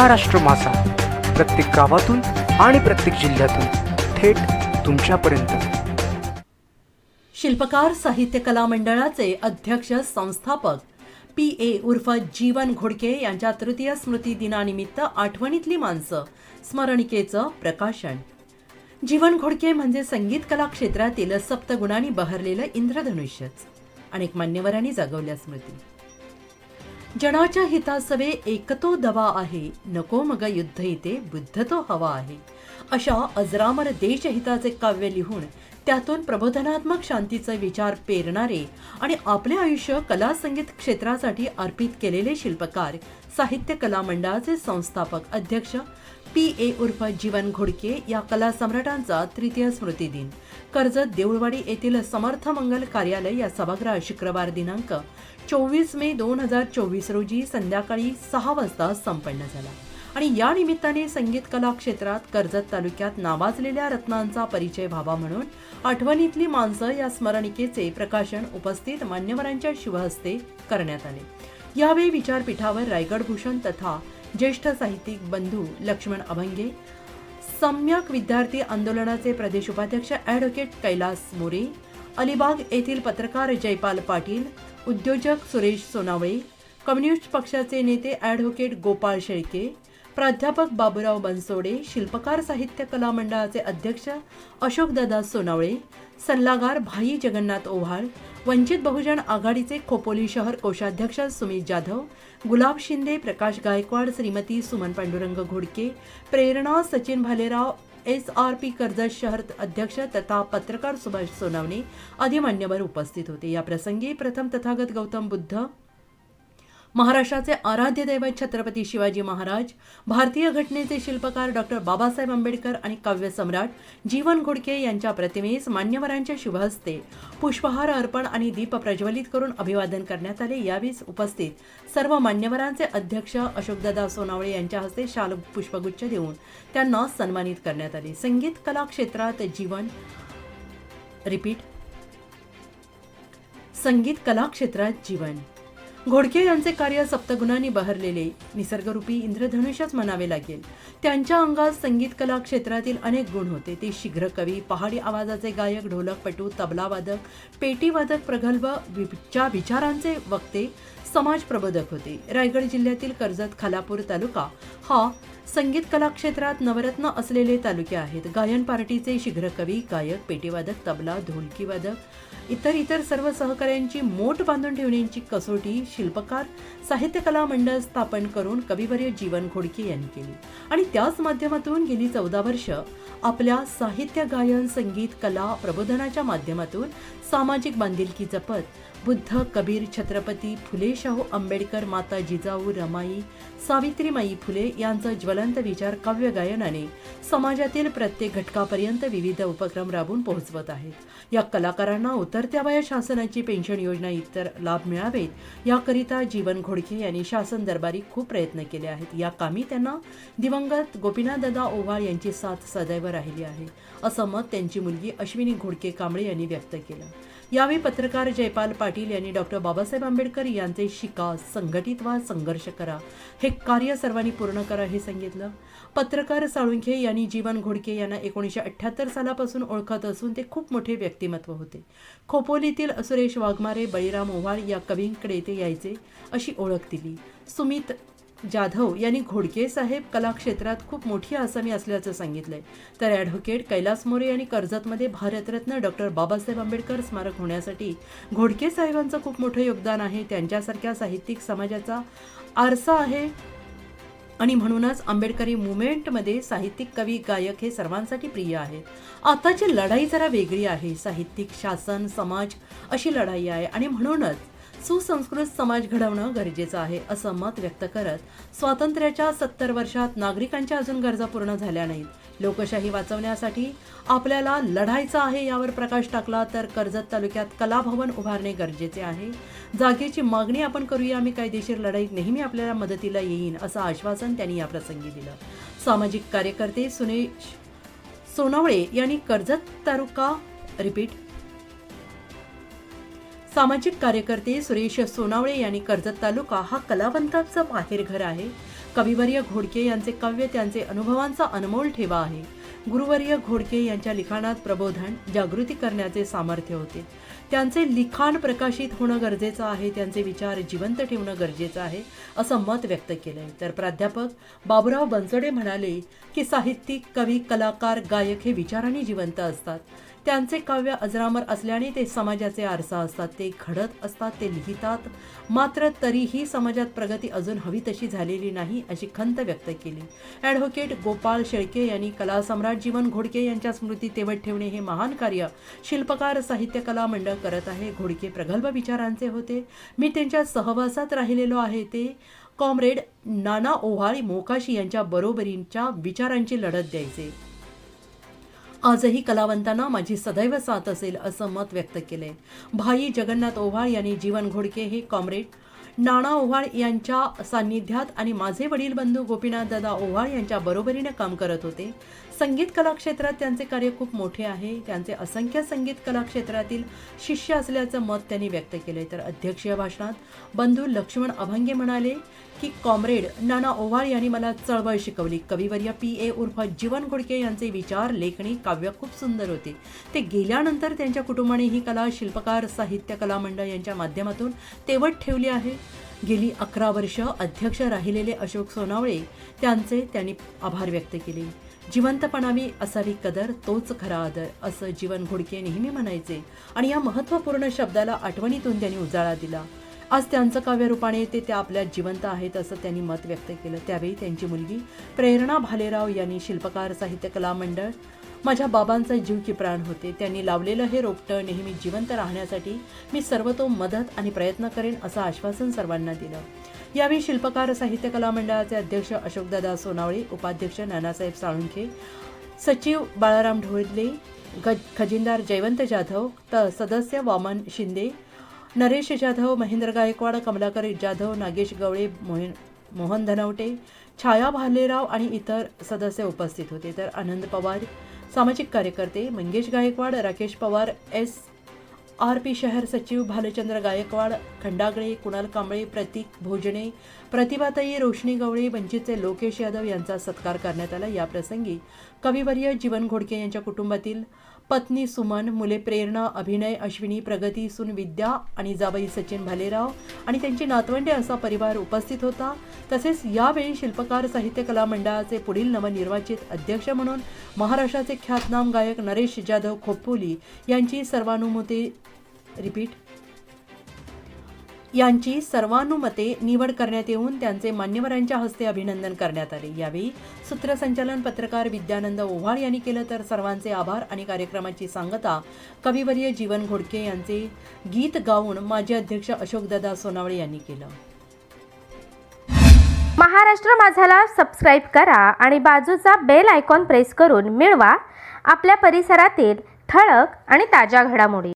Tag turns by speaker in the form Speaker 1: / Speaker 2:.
Speaker 1: महाराष्ट्र मासा. प्रत्येक गावातून आणि प्रत्येक जिल्ह्यातून थेट तुमच्यापर्यंत.
Speaker 2: शिल्पकार साहित्य कला मंडळाचे अध्यक्ष संस्थापक पी. ए. उर्फ जीवन घोडके यांच्या तृतीय स्मृती दिनानिमित्त आठवणीतली माणसं स्मरणिकेचं प्रकाशन. जीवन घोडके म्हणजे संगीत कला क्षेत्रातील सप्तगुणांनी बहरलेलं इंद्रधनुष्यच अनेक मान्यवरांनी जागवल्या स्मृती. जनाच्या हितासवे एकतो दवा आहे. नको मग युद्ध इथे बुद्ध तो हवा आहे. अशा अजरामर देशहिताचे काव्य लिहून त्यातून प्रबोधनात्मक शांतीचे विचार पेरणारे आणि आपले आयुष्य कला संगीत क्षेत्रासाठी अर्पित केलेले शिल्पकार साहित्य कला मंडळाचे संस्थापक अध्यक्ष पी ए उर्फ जीवन घोडके या कला सम्राटांचा तृतीय स्मृती दिन. कर्जत देऊळवाडी येथील समर्थ मंगल कार्यालय या सभागृहात शुक्रवार दिनांक चोवीस मे दोन हजार चोवीस रोजी संध्याकाळी सहा वाजता संपन्न झाला. आणि या निमित्ताने संगीत कला क्षेत्रात कर्जत तालुक्यात नावाजलेल्या रत्नांचा परिचय व्हावा म्हणून आठवणीतली माणसं या स्मरणिकेचे प्रकाशन उपस्थित मान्यवरांच्या शिवहस्ते करण्यात आले. यावेळी विचारपीठावर रायगड भूषण तथा ज्येष्ठ साहित्यिक बंधू लक्ष्मण अभंगे सम्यक विद्यार्थी आंदोलनाचे प्रदेश उपाध्यक्ष ॲडव्होकेट कैलास मोरे अलिबाग येथील पत्रकार जयपाल पाटील उद्योजक सुरेश सोनावळे कम्युनिस्ट पक्षाचे नेते ॲडव्होकेट गोपाळ शेळके प्राध्यापक बाबूराव बनसोडे शिल्पकार साहित्य कला मंडळाचे अध्यक्ष अशोकदादा सोनावळे सल्लागार भाई जगन्नाथ ओव्हाळ वंचित बहुजन आघाडीचे खोपोली शहर कोषाध्यक्ष Sumit Jadhav Gulab Shinde Prakash Gaikwad Shrimati Suman Pandurang Ghodke Prerna Sachin Bhalerao S R P Karjat शहर अध्यक्ष तथा पत्रकार सुभाष सोनावणे आदी मान्यवर उपस्थित होते. या प्रसंगी प्रथम तथागत गौतम बुद्ध महाराष्ट्राचे आराध्य दैवत छत्रपती शिवाजी महाराज भारतीय घटनेचे शिल्पकार डॉक्टर बाबासाहेब आंबेडकर आणि काव्य सम्राट जीवन घोडके यांच्या प्रतिमेस मान्यवरांच्या शुभहस्ते पुष्पहार अर्पण आणि दीप प्रज्वलित करून अभिवादन करण्यात आले. यावेळी उपस्थित सर्व मान्यवरांचे अध्यक्ष अशोकदादा सोनावळे यांच्या हस्ते शाल पुष्पगुच्छ देऊन त्यांना सन्मानित करण्यात आले. संगीत कला क्षेत्रात जीवन रिपीट संगीत कला क्षेत्रात जीवन. घोडके यांचे कार्य सप्तगुणांनी बहरलेले. निसर्गरूपी इंद्रधनुष्यच म्हणावे लागेल. त्यांच्या अंगात संगीत कला क्षेत्रातील अनेक गुण होते. ते शीघ्र कवी पहाडी आवाजाचे गायक ढोलकपटू तबलावादक पेटीवादक प्रगल्भ विच्या विचारांचे वक्ते समाज प्रबोधक होते. रायगड जिल्ह्यातील कर्जत खालापूर तालुका हा संगीत कला क्षेत्रात नवरत्न असलेले तालुके आहेत. गायन पार्टीचे शीघ्र कवी गायक पेटीवादक तबला ढोलकीवादक इतर इतर सर्व सहकाऱ्यांची मोठ बांधून ठेवण्याची कसोटी शिल्पकार साहित्य कला मंडळ स्थापन करून कविवर्य जीवन घोडके यांनी केली. आणि त्याच माध्यमातून गेली चौदा वर्ष आपल्या साहित्य गायन संगीत कला प्रबोधनाच्या माध्यमातून सामाजिक बांधिलकी जपत बुद्ध कबीर छत्रपती फुले शाहू आंबेडकर माता जिजाऊ रमाई सावित्रीमाई फुले यांचा ज्वलंत विचार काव्य गायनाने समाजातील प्रत्येक घटकापर्यंत विविध उपक्रम राबवून पोहोचवत आहेत. या कलाकारांना उतरत्या वया शासनाची पेन्शन योजना इतर लाभ मिळावेत याकरिता जीवन घोडके यांनी शासन दरबारी खूप प्रयत्न केले आहेत. या कामी त्यांना दिवंगत गोपीनाथदादा ओव्हाळ यांची साथ सदैव राहिली आहे असं मत त्यांची मुलगी अश्विनी घोडके कांबळे यांनी व्यक्त केलं. यावेळी पत्रकार जयपाल पाटील यांनी डॉक्टर बाबासाहेब आंबेडकर यांचे शिका संघटित व्हा संघर्ष करा. हे कार्य सर्वांनी पूर्ण करा हे सांगितलं. पत्रकार साळुंखे यांनी जीवन घोडके यांना एकोणीसशे अठ्ठ्याहत्तर सालापासून ओळखत असून ते खूप मोठे व्यक्तिमत्व होते. खोपोलीतील सुरेश वाघमारे बळीराम ओव्हाळ या कवींकडे ते यायचे अशी ओळख दिली. सुमित जाधव यांनी घोडके साहेब कलाक्षेत्रात खूप मोठी आसामी असल्याचं सांगितलंय. तर ॲडव्होकेट कैलास मोरे यांनी कर्जतमध्ये भारतरत्न डॉक्टर बाबासाहेब आंबेडकर स्मारक होण्यासाठी घोडके साहेबांचं खूप मोठं योगदान आहे. त्यांच्यासारख्या साहित्यिक समाजाचा आरसा आहे. आणि म्हणूनच आंबेडकरी मुवमेंटमध्ये साहित्यिक कवी गायक हे सर्वांसाठी प्रिय आहे. आताची लढाई जरा वेगळी आहे. साहित्यिक शासन समाज अशी लढाई आहे. आणि म्हणूनच सुसंस्कृत समाज घडवणं गरजेचं आहे असं मत व्यक्त करत स्वातंत्र्याच्या सत्तर वर्षात नागरिकांच्या अजून गरजा पूर्ण झाल्या नाहीत. लोकशाही वाचवण्यासाठी आपल्याला लढायचं आहे यावर प्रकाश टाकला तर कर्जत तालुक्यात कलाभवन उभारणे गरजेचे आहे. जागेची मागणी आपण करूया आम्ही कायदेशीर लढाईत नेहमी आपल्याला मदतीला येईन असं आश्वासन त्यांनी या प्रसंगी दिलं. सामाजिक कार्यकर्ते सुनेश सोनावळे यांनी कर्जत तालुका रिपीट सामाजिक कार्यकर्ते सुरेश सोनावळे यांनी कर्जत तालुका हा कलावंतांचं माहेरघर आहे. कविवर्य घोडके यांचे काव्य त्यांचे अनुभवांचा अनमोल ठेवा आहे. गुरुवर्य घोडके यांच्या लिखाणात प्रबोधन जागृती करण्याचे सामर्थ्य होते. त्यांचे लिखाण प्रकाशित होणं गरजेचं आहे त्यांचे विचार जिवंत ठेवणं गरजेचं आहे असं मत व्यक्त केलंय. तर प्राध्यापक बाबुराव बनसोडे म्हणाले की साहित्यिक कवी कलाकार गायक हे विचारांनी जिवंत असतात. त्यांचे काव्य अजरामर असल्याने ते समाजाचे आरसा असतात ते घडत असतात ते लिहितात. मात्र तरीही समाजात प्रगती अजून हवी तशी झालेली नाही अशी खंत व्यक्त केली. ॲडव्होकेट गोपाल शेळके यांनी कलासम्राट जीवन घोडके यांच्या स्मृती तेवत ठेवणे हे महान कार्य. शिल्पकार साहित्य कला मंडळ करत आहे. घोडके प्रगल्भ विचारांचे होते. मी त्यांच्या सहवासात राहिलेलो आहे. ते कॉम्रेड नाना ओव्हाळी मोकाशी यांच्या बरोबरींच्या विचारांची लढत द्यायचे. आजही कलावंतांना माझी सदैव साथ असेल असं मत व्यक्त केले भाई जगन्नाथ ओव्हाळ यांनी जीवन घोडके हे कॉम्रेड. नाना ओव्हाळ यांच्या सान्निध्यात आणि माझे वडील बंधू गोपीनाथ दादा ओव्हाळ यांच्या बरोबरीने काम करत होते. संगीत कला क्षेत्रात त्यांचे कार्य खूप मोठे आहे. त्यांचे असंख्य संगीत कला क्षेत्रातील शिष्य असल्याचं मत त्यांनी व्यक्त केले तर अध्यक्षीय भाषणात बंधू लक्ष्मण अभंगे म्हणाले की कॉम्रेड नाना ओव्हाळ यांनी मला चळवळ शिकवली. कविवर्य पी. ए. उर्फ जीवन घोडके यांचे विचार लेखणी काव्य खूप सुंदर होते. ते गेल्यानंतर त्यांच्या कुटुंबाने ही कला शिल्पकार साहित्य कला मंडळ यांच्या माध्यमातून तेवट ठेवली आहे. गेली अकरा वर्ष अध्यक्ष राहिलेले अशोक सोनावळे त्यांचे त्यांनी आभार व्यक्त केले. जिवंतपणावी असावी कदर तोच खरा आदर असं जीवन घोडके नेहमी म्हणायचे आणि या महत्त्वपूर्ण शब्दाला आठवणीतून त्यांनी उजाळा दिला. आज त्यांचं काव्यरूपाने ते त्या आपल्या जिवंत आहेत असं त्यांनी मत व्यक्त केलं. त्यावेळी त्यांची मुलगी प्रेरणा भालेराव यांनी शिल्पकार साहित्य कला मंडळ माझ्या बाबांचा जीव की प्राण होते. त्यांनी लावलेलं हे रोपटं नेहमी जिवंत राहण्यासाठी मी सर्वतो मदत आणि प्रयत्न करेन असं आश्वासन सर्वांना दिलं. यावेळी शिल्पकार साहित्य कला मंडळाचे अध्यक्ष अशोकदादा सोनावळे उपाध्यक्ष नानासाहेब साळुंखे सचिव बाळाराम ढोळले गज खजिनदार जयवंत जाधव त सदस्य वामन शिंदे नरेश जाधव महेंद्र गायकवाड कमलाकर जाधव नागेश गवळे मोहन मोहन धनवटे छाया भालेराव आणि इतर सदस्य उपस्थित होते. तर आनंद पवार सामाजिक कार्यकर्ते Mangesh Gaikwad Rakesh Pawar S. R. P. शहर सचिव भालचंद्र गायकवाड खंडागळे कुणाल कांबळे प्रतीक भोजने प्रतिभाताई रोशनी गवळे वंचितचे लोकेश यादव यांचा सत्कार करण्यात आला. याप्रसंगी कविवर्य जीवन घोडके यांच्या कुटुंबातील पत्नी सुमन मुले प्रेरणा अभिनय अश्विनी प्रगती सुन विद्या आणि जाबाई सचिन भालेराव आणि त्यांची नातवंडे असा परिवार उपस्थित होता. तसेच यावेळी शिल्पकार साहित्य कला मंडळाचे पुढील नवनिर्वाचित अध्यक्ष म्हणून महाराष्ट्राचे ख्यातनाम गायक नरेश जाधव खोपोली यांची सर्वानुमती रिपीट यांची सर्वानुमते निवड करण्यात येऊन त्यांचे मान्यवरांच्या हस्ते अभिनंदन करण्यात आले. यावेळी सूत्रसंचालन पत्रकार विद्यानंद ओव्हाळ यांनी केलं तर सर्वांचे आभार आणि कार्यक्रमाची सांगता कविवर्य जीवन घोडके यांचे गीत गाऊन माजी अध्यक्ष अशोकदादा सोनावळे यांनी केलं.
Speaker 3: महाराष्ट्र माझाला सबस्क्राईब करा आणि बाजूचा बेल आयकॉन प्रेस करून मिळवा. आपल्या परिसरातील ठळक आणि ताज्या घडामोडी.